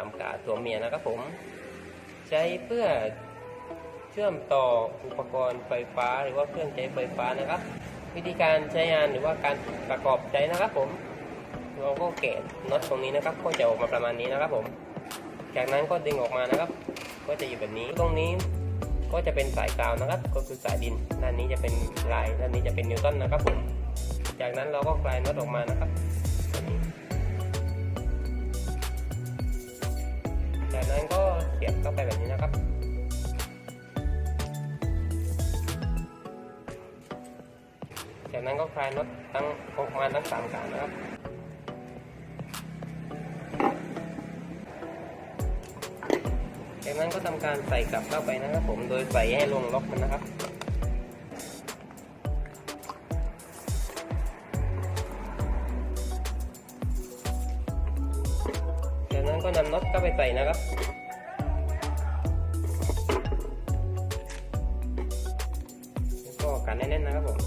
ามกาตัวเมียนะครับผม ใช้เพื่อเชื่อมต่ออุปกรณ์ไฟฟ้าหรือว่าเครื่องใช้ไฟฟ้านะครับ วิธีการใช้งานหรือว่าการประกอบใช้นะครับผม เราก็แกะน็อตตรงนี้นะครับ ก็จะออกมาประมาณนี้นะครับผม จากนั้นก็ดึงออกมานะครับ ก็จะอยู่แบบนี้ตรงนี้ก็จะเป็นสายกาวนะครับ ก็คือสายดินด้านนี้จะเป็นลายด้านนี้จะเป็นนิวตันนะครับผมจากนั้นเราก็คลายน็อตออกมานะครับ ไปแบบนี้นะครับจากนั้นก็คลายน็อตทั้งออกมาทั้งสามกานะครับจากนั้นก็ทำการใส่กลับเข้าไปนะครับ ผมโดยใส่ให้ลงล็อกมันนะครับจากนั้นก็นำน็อตเข้าไปใส่นะครับ กันแน่นๆนะครับผม